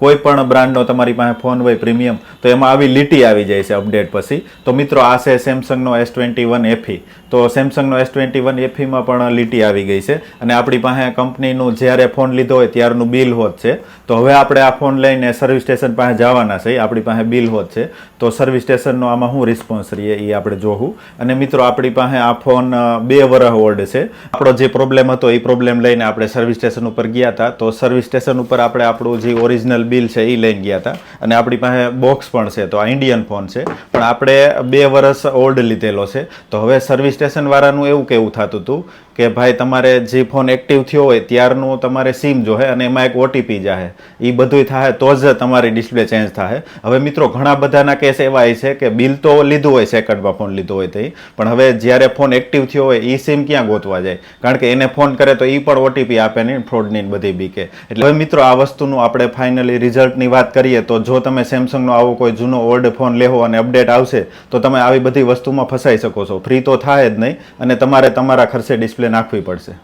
કોઈ પણ બ્રાન્ડનો તમારી પાસે ફોન હોય પ્રીમિયમ, તો એમાં આવી લીટી આવી જાય છે અપડેટ પછી. તો મિત્રો, આ છે સેમસંગનો એસ ટ્વેન્ટી વન એફી તો સેમસંગનો એસ ટ્વેન્ટી વન એફીમાં પણ લીટી આવી ગઈ છે. અને આપણી પાસે કંપનીનું જ્યારે ફોન લીધો હોય ત્યારનું બિલ હોત છે. તો હવે આપણે આ ફોન લઈને સર્વિસ સ્ટેશન પાસે જવાના છે. આપણી પાસે બિલ હોત છે. તો સર્વિસ સ્ટેશનનો આમાં શું રિસ્પોન્સ રહીએ એ આપણે જોવું અને મિત્રો, આપણી પાસે આ ફોન બે વરહ ઓલ્ડ છે. આપણો જે પ્રોબ્લેમ હતો એ પ્રોબ્લેમ લઈને આપણે સર્વિસ સ્ટેશન ઉપર ગયા હતા. તો સર્વિસ સ્ટેશન ઉપર આપણે આપણું જે ઓરિજિનલ બિલ છે એ લઈને ગયા હતા અને આપણી પાસે બોક્સ પણ છે, તો આ ઇન્ડિયન ફોન છે. પણ આપણે બે વર્ષ ઓલ્ડ લીધેલો છે. તો હવે સર્વિસ સ્ટેશનવાળાનું એવું કેવું થતું હતું કે ભાઈ, તમારે જે ફોન એક્ટિવ થયો હોય, ત્યારનું તમારે સિમ જોહે અને એમાં એક ઓટીપી જાહે. એ બધું થાય તો જ તમારી ડિસ્પ્લે ચેન્જ થાય હવે મિત્રો, ઘણા બધાના કેસ એવા છે કે બિલ તો લીધું હોય સેકન્ડમાં ફોન લીધો હોય તે પણ હવે જ્યારે ફોન એક્ટિવ થયો હોય એ સિમ ક્યાં ગોતવા જાય? કારણ કે એને ફોન કરે તો એ પણ ઓટીપી આપે નહીં ફ્રોડની બધી બીકે. એટલે હવે મિત્રો, આ વસ્તુનું આપણે ફાઇનલી રિઝલ્ટની વાત કરીએ તો જો તમે સેમસંગનો આવો કોઈ જૂનો ઓલ્ડ ફોન લેવો અને અપડેટ આવશે, તો તમે આવી બધી વસ્તુમાં ફસાઈ શકો છો. ફ્રી તો થાય જ નહીં અને તમારે તમારા ખર્ચે ડિસ્પ્લે નાખવી પડશે.